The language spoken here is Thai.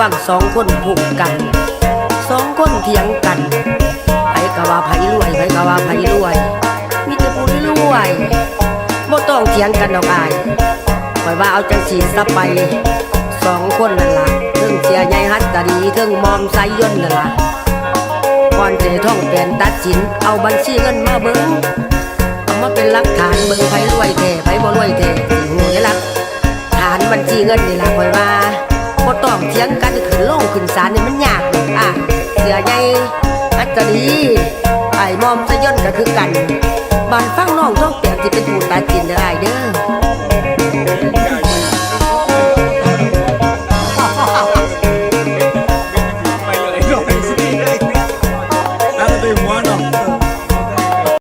สองคนผูกกัน สองคนเถียงกันไผกะว่าไผรวยไผกะว่าไผรวย มีแต่ผู้รวยบ่ต้องเถียงกันดอกอายคอยว่าเอาจังสีซะไปสองคนนั่นล่ะเทิงเสียใหญ่ฮัตตาดีเทิงมอมไซยนนั่นล่ะก่อนจะท่องแปลนตัดสิน เอาบัญชีเงินมาเบิ่งเอามาเป็นหลักฐานเบิ่งไผรวยแท้ไผบ่รวยแท้สิฮู้ได้ล่ะฐานบัญชีเงินนี่ล่ะคอยว่า บ่ต้องเถียงกันขึ้นลงขึ้นศาลนี่มันยากดอกอะเสือใหญ่อัจฉรีไอ้มอมสะย่นก็คือกันบานฟังน้องต้องเปลี่ยนสิเป็นผู้ตัดสินได้เด้อไปเลยลอยสิเลยแล้วก็ไปหัวเนาะ